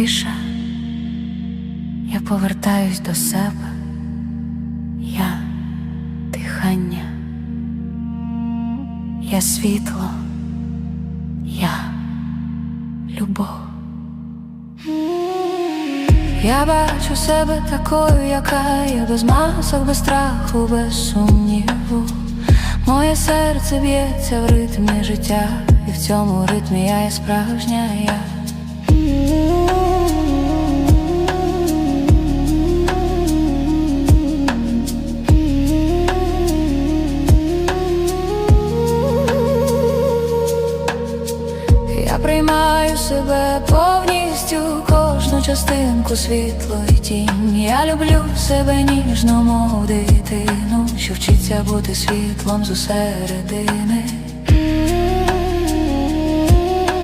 тиша, я повертаюсь до себе, я дихання, я світло, я любов. Я бачу себе такою, яка я без масок, без страху, без сумніву. Моє серце б'ється в ритмі життя, і в цьому ритмі я є справжня я. Приймаю себе повністю, кожну частинку світло і тінь. Я люблю себе ніжно, мов дитину, що вчиться бути світлом зусередини.